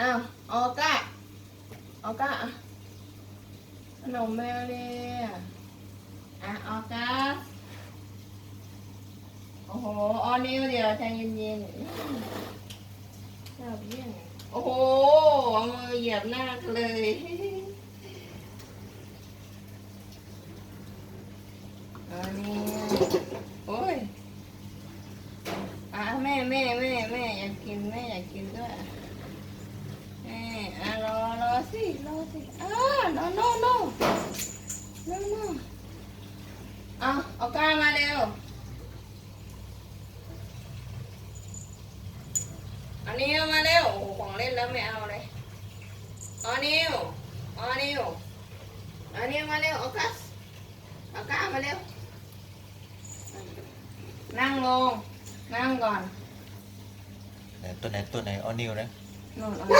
อ้าวออก้าออก้าขนมแมวเลยอะออก้าโอ้โหออนิ้วเดียวใจเย็นๆชอบเยี่ยโอ้โหเอามือเหยียบหน้าเลยอันนี้โอ้ยอะแม่แม่แม่แม่อยากกินแม่อยากกินด้วย สิรอสิอ่า no no no no no เอาเอาก้ามาเร็ว อันนี้เอามาเร็วโอ้โหของเล่นแล้วไม่เอาเลยเอานิวเอานิวเอานิวมาเร็วเอากัสเอาก้ามาเร็ว นั่งลง นั่งก่อน ไหนตัวไหนตัวไหนออนิวนะนู่นเอา